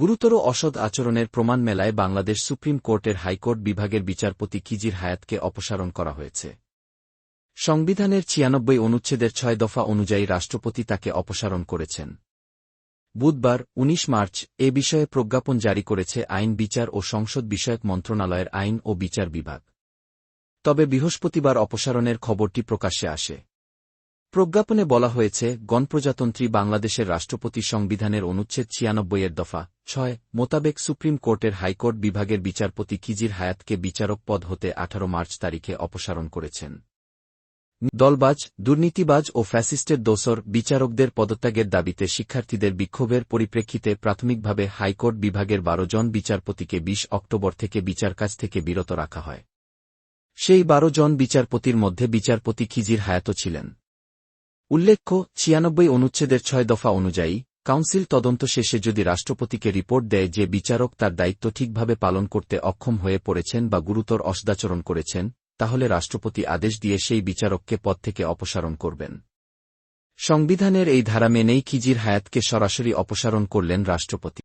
গুরুতর অসৎ আচরণের প্রমাণ মেলায় বাংলাদেশ সুপ্রিম কোর্টের হাইকোর্ট বিভাগের বিচারপতি কিজির হায়াতকে অপসারণ করা হয়েছে। সংবিধানের ছিয়ানব্বই অনুচ্ছেদের ছয় দফা অনুযায়ী রাষ্ট্রপতি তাকে অপসারণ করেছেন। বুধবার ১৯ মার্চ, এ বিষয়ে প্রজ্ঞাপন জারি করেছে আইন বিচার ও সংসদ বিষয়ক মন্ত্রণালয়ের আইন ও বিচার বিভাগ। তবে বৃহস্পতিবার অপসারণের খবরটি প্রকাশ্যে আসে। প্রজ্ঞাপনে বলা হয়েছে, গণপ্রজাতন্ত্রী বাংলাদেশের রাষ্ট্রপতি সংবিধানের অনুচ্ছেদ ছিয়ানব্বই এর দফা ছয় মোতাবেক সুপ্রিম কোর্টের হাইকোর্ট বিভাগের বিচারপতি কিজির হায়াতকে বিচারক পদ হতে আঠারো মার্চ তারিখে অপসারণ করেছেন। দলবাজ, দুর্নীতিবাজ ও ফ্যাসিস্টের দোসর বিচারকদের পদত্যাগের দাবিতে শিক্ষার্থীদের বিক্ষোভের পরিপ্রেক্ষিতে প্রাথমিকভাবে হাইকোর্ট বিভাগের বারো জন বিচারপতিকে ২০ অক্টোবর থেকে বিচারকাজ থেকে বিরত রাখা হয়। সেই বারো জন বিচারপতির মধ্যে বিচারপতি খিজির হায়াত ছিলেন। উল্লেখ্য, ছিয়ানব্বই অনুচ্ছেদের ছয় দফা অনুযায়ী, কাউন্সিল তদন্ত শেষে যদি রাষ্ট্রপতিকে রিপোর্ট দেয় যে বিচারক তার দায়িত্ব ঠিকভাবে পালন করতে অক্ষম হয়ে পড়েছেন বা গুরুতর অসদাচরণ করেছেন, তাহলে রাষ্ট্রপতি আদেশ দিয়ে সেই বিচারককে পদ থেকে অপসারণ করবেন। সংবিধানের এই ধারা মেনেই খিজির হায়াতকে সরাসরি অপসারণ করলেন রাষ্ট্রপতি।